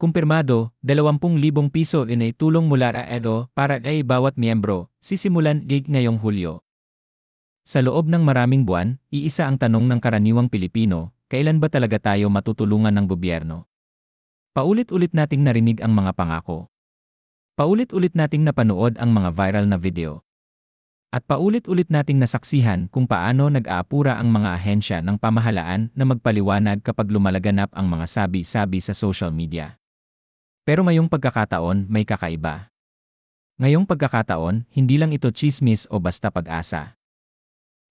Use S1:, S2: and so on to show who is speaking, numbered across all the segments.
S1: Kumpirmado, 20,000 piso inay tulong mula sa EDO para ay bawat miyembro, sisimulan gig ngayong Hulyo. Sa loob ng maraming buwan, iisa ang tanong ng karaniwang Pilipino, kailan ba talaga tayo matutulungan ng gobyerno? Paulit-ulit nating narinig ang mga pangako. Paulit-ulit nating napanood ang mga viral na video. At paulit-ulit nating nasaksihan kung paano nag-aapura ang mga ahensya ng pamahalaan na magpaliwanag kapag lumalaganap ang mga sabi-sabi sa social media. Pero ngayong pagkakataon may kakaiba. Ngayong pagkakataon, hindi lang ito chismis o basta pag-asa.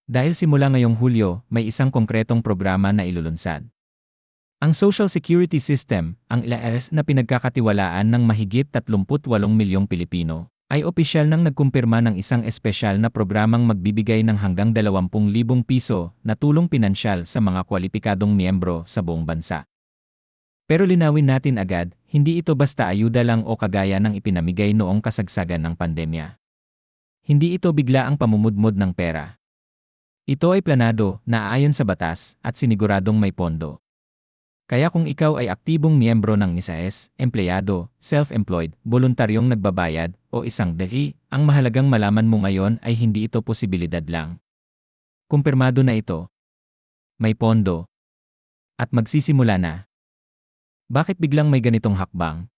S1: Dahil simula ngayong Hulyo, may isang konkretong programa na ilulunsad. Ang Social Security System, ang ILS na pinagkakatiwalaan ng mahigit 38 milyong Pilipino, ay opisyal nang nagkumpirma ng isang espesyal na programang magbibigay ng hanggang 20,000 piso na tulong pinansyal sa mga kwalipikadong miyembro sa buong bansa. Pero linawin natin agad, hindi ito basta ayuda lang o kagaya ng ipinamigay noong kasagsagan ng pandemya. Hindi ito bigla ang pamumudmod ng pera. Ito ay planado, naaayon sa batas, at siniguradong may pondo. Kaya kung ikaw ay aktibong miyembro ng NISAES, empleyado, self-employed, voluntaryong nagbabayad, o isang dahi, ang mahalagang malaman mo ngayon ay hindi ito posibilidad lang. Kumpirmado na ito. May pondo. At magsisimula na. Bakit biglang may ganitong hakbang?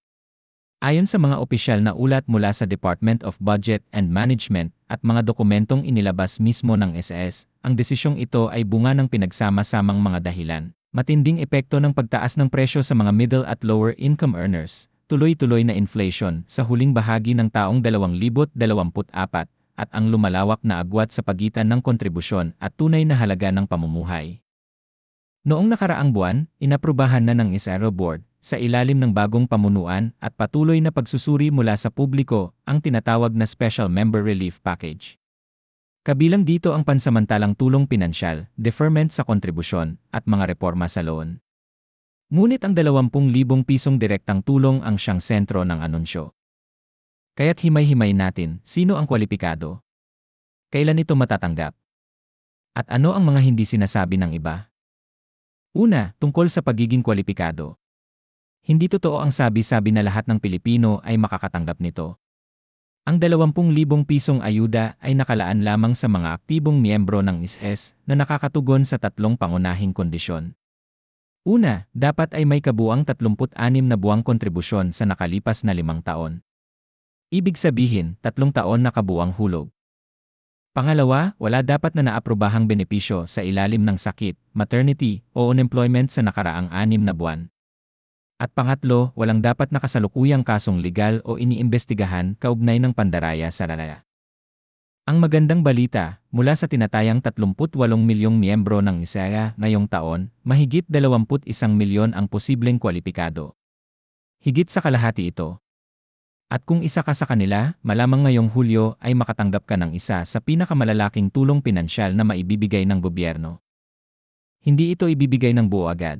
S1: Ayon sa mga opisyal na ulat mula sa Department of Budget and Management at mga dokumentong inilabas mismo ng SS, ang desisyong ito ay bunga ng pinagsama-samang mga dahilan matinding epekto ng pagtaas ng presyo sa mga middle at lower income earners, tuloy-tuloy na inflation sa huling bahagi ng taong 2024 at ang lumalawak na agwat sa pagitan ng kontribusyon at tunay na halaga ng pamumuhay. Noong nakaraang buwan, inaprubahan na ng ISARO Board sa ilalim ng bagong pamunuan at patuloy na pagsusuri mula sa publiko ang tinatawag na Special Member Relief Package. Kabilang dito ang pansamantalang tulong pinansyal, deferment sa kontribusyon, at mga reforma sa loan. Ngunit ang 20,000 pisong direktang tulong ang siyang sentro ng anunsyo. Kaya't himay-himay natin, sino ang kwalipikado? Kailan ito matatanggap? At ano ang mga hindi sinasabi ng iba? Una, tungkol sa pagiging kwalipikado. Hindi totoo ang sabi-sabi na lahat ng Pilipino ay makakatanggap nito. Ang 20,000 pisong ayuda ay nakalaan lamang sa mga aktibong miyembro ng ISS na nakakatugon sa tatlong pangunahing kondisyon. Una, dapat ay may kabuang 36 na buwang kontribusyon sa nakalipas na limang taon. Ibig sabihin, tatlong taon na kabuang hulog. Pangalawa, wala dapat na naaprobahang benepisyo sa ilalim ng sakit, maternity, o unemployment sa nakaraang anim na buwan. At pangatlo, walang dapat nakasalukuyang kasong legal o iniimbestigahan kaugnay ng pandaraya sa raraya. Ang magandang balita, mula sa tinatayang 38 milyong miyembro ng ISAYA ngayong taon, mahigit 21 milyon ang posibleng kwalipikado. Higit sa kalahati ito. At kung isa ka sa kanila, malamang ngayong Hulyo ay makatanggap ka ng isa sa pinakamalalaking tulong pinansyal na maibibigay ng gobyerno. Hindi ito ibibigay ng buo agad.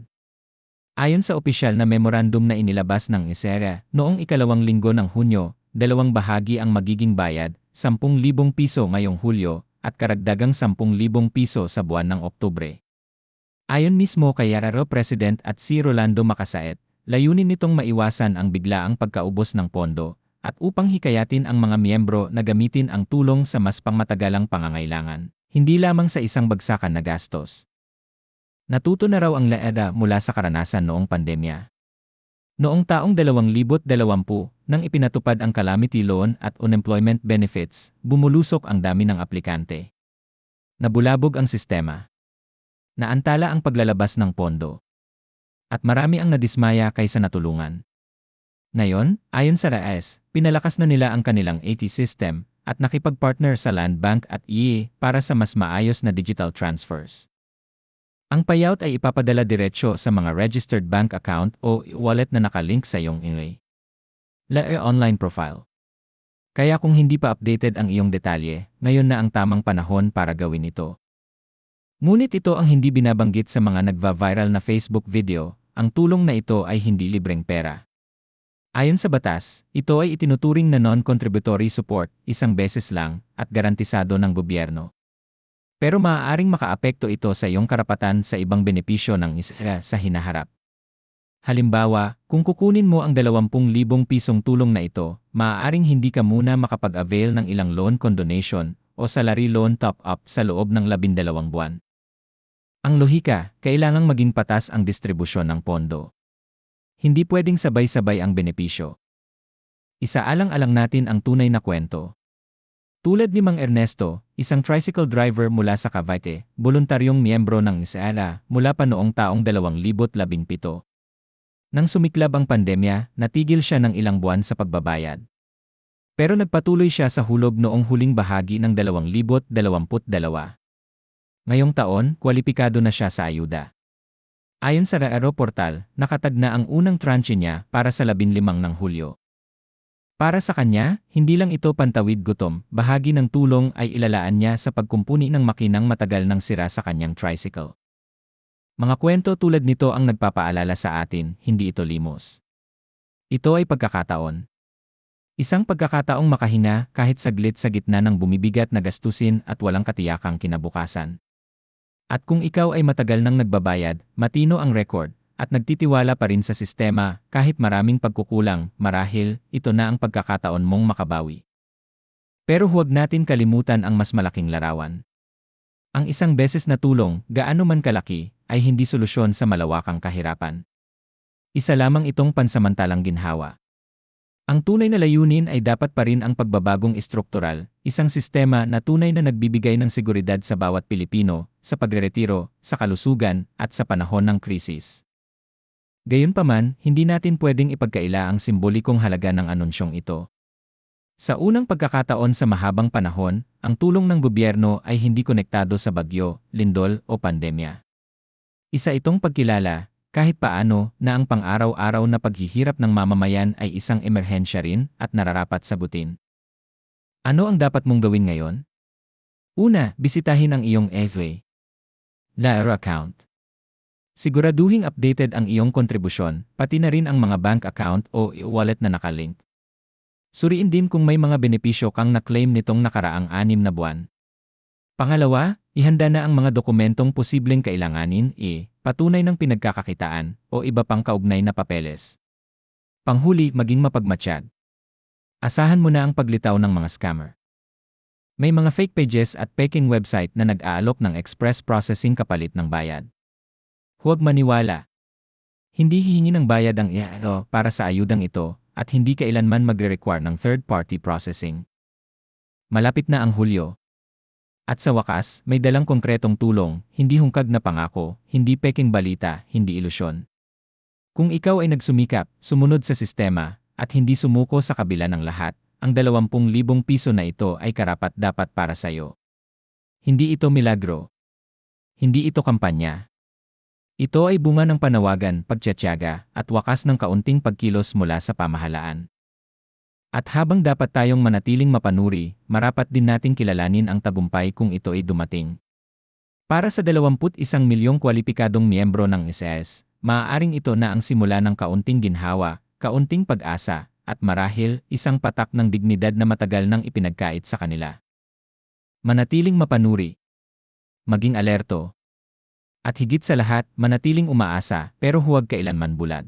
S1: Ayon sa opisyal na memorandum na inilabas ng ISERA, noong ikalawang linggo ng Hunyo, dalawang bahagi ang magiging bayad, 10,000 piso ngayong Hulyo, at karagdagang 10,000 piso sa buwan ng Oktubre. Ayon mismo kay Yararo President at si Rolando Macasaet, layunin nitong maiwasan ang biglaang pagkaubos ng pondo, at upang hikayatin ang mga miyembro na gamitin ang tulong sa mas pangmatagalang pangangailangan, hindi lamang sa isang bagsakan na gastos. Natuto na raw ang LEADA mula sa karanasan noong pandemya. Noong taong 2020, nang ipinatupad ang calamity loan at unemployment benefits, bumulusok ang dami ng aplikante. Nabulabog ang sistema. Naantala ang paglalabas ng pondo. At marami ang nadismaya kaysa natulungan. Ngayon, ayon sa RAES, pinalakas na nila ang kanilang AT system at nakipagpartner sa Land Bank at IE para sa mas maayos na digital transfers. Ang payout ay ipapadala diretsyo sa mga registered bank account o wallet na nakalink sa iyong email. LAE online profile. Kaya kung hindi pa updated ang iyong detalye, ngayon na ang tamang panahon para gawin ito. Ngunit ito ang hindi binabanggit sa mga nagva-viral na Facebook video, ang tulong na ito ay hindi libreng pera. Ayon sa batas, ito ay itinuturing na non-contributory support, isang beses lang, at garantisado ng gobyerno. Pero maaaring makaapekto ito sa iyong karapatan sa ibang benepisyo ng isa sa hinaharap. Halimbawa, kung kukunin mo ang 20,000 pisong tulong na ito, maaaring hindi ka muna makapag-avail ng ilang loan condonation o salary loan top-up sa loob ng 12 buwan. Ang lohika, kailangang maging patas ang distribusyon ng pondo. Hindi pwedeng sabay-sabay ang benepisyo. Isaalang-alang natin ang tunay na kwento. Tulad ni Mang Ernesto, isang tricycle driver mula sa Cavite, voluntaryong miyembro ng ISALA mula pa noong taong 2017. Nang sumiklab ang pandemya, natigil siya ng ilang buwan sa pagbabayad. Pero nagpatuloy siya sa hulog noong huling bahagi ng 2022. Ngayong taon, kwalipikado na siya sa ayuda. Ayon sa Raaro Portal, nakatag na ang unang tranche niya para sa 15 ng Hulyo. Para sa kanya, hindi lang ito pantawid gutom, bahagi ng tulong ay ilalaan niya sa pagkumpuni ng makinang matagal nang sira sa kanyang tricycle. Mga kwento tulad nito ang nagpapaalala sa atin, hindi ito limos. Ito ay pagkakataon. Isang pagkakataong makahinga kahit saglit sa gitna ng bumibigat na gastusin at walang katiyakang kinabukasan. At kung ikaw ay matagal nang nagbabayad, matino ang record, at nagtitiwala pa rin sa sistema kahit maraming pagkukulang, marahil ito na ang pagkakataon mong makabawi. Pero huwag natin kalimutan ang mas malaking larawan. Ang isang beses na tulong, gaano man kalaki, ay hindi solusyon sa malawakang kahirapan. Isa lamang itong pansamantalang ginhawa. Ang tunay na layunin ay dapat pa rin ang pagbabagong estruktural, isang sistema na tunay na nagbibigay ng seguridad sa bawat Pilipino, sa pagreretiro, sa kalusugan, at sa panahon ng krisis. Gayunpaman, hindi natin pwedeng ipagkaila ang simbolikong halaga ng anunsyong ito. Sa unang pagkakataon sa mahabang panahon, ang tulong ng gobyerno ay hindi konektado sa bagyo, lindol o pandemya. Isa itong pagkilala, kahit paano, na ang pang-araw-araw na paghihirap ng mamamayan ay isang emerhensya rin at nararapat sagutin. Ano ang dapat mong gawin ngayon? Una, bisitahin ang iyong FA. Laero account. Siguraduhing updated ang iyong kontribusyon, pati na rin ang mga bank account o e-wallet na nakalink. Suriin din kung may mga benepisyo kang na-claim nitong nakaraang anim na buwan. Pangalawa, ihanda na ang mga dokumentong posibleng kailanganin e, patunay ng pinagkakakitaan o iba pang kaugnay na papeles. Panghuli, maging mapagmatsyag. Asahan mo na ang paglitaw ng mga scammer. May mga fake pages at peking website na nag-aalok ng express processing kapalit ng bayad. Huwag maniwala. Hindi hihingi ng bayad ang IALO para sa ayudang ito at hindi kailanman magre-require ng third-party processing. Malapit na ang Hulyo. At sa wakas, may dalang konkretong tulong, hindi hungkag na pangako, hindi peking balita, hindi ilusyon. Kung ikaw ay nagsumikap, sumunod sa sistema, at hindi sumuko sa kabila ng lahat, ang 20,000 piso na ito ay karapat dapat para sa iyo. Hindi ito milagro. Hindi ito kampanya. Ito ay bunga ng panawagan, pagtsatsaga, at wakas ng kaunting pagkilos mula sa pamahalaan. At habang dapat tayong manatiling mapanuri, marapat din nating kilalanin ang tagumpay kung ito ay dumating. Para sa 21 milyong kwalipikadong miyembro ng SS, maaaring ito na ang simula ng kaunting ginhawa, kaunting pag-asa, at marahil isang patak ng dignidad na matagal nang ipinagkait sa kanila. Manatiling mapanuri. Maging alerto, at higit sa lahat, manatiling umaasa pero huwag kailanman bulad.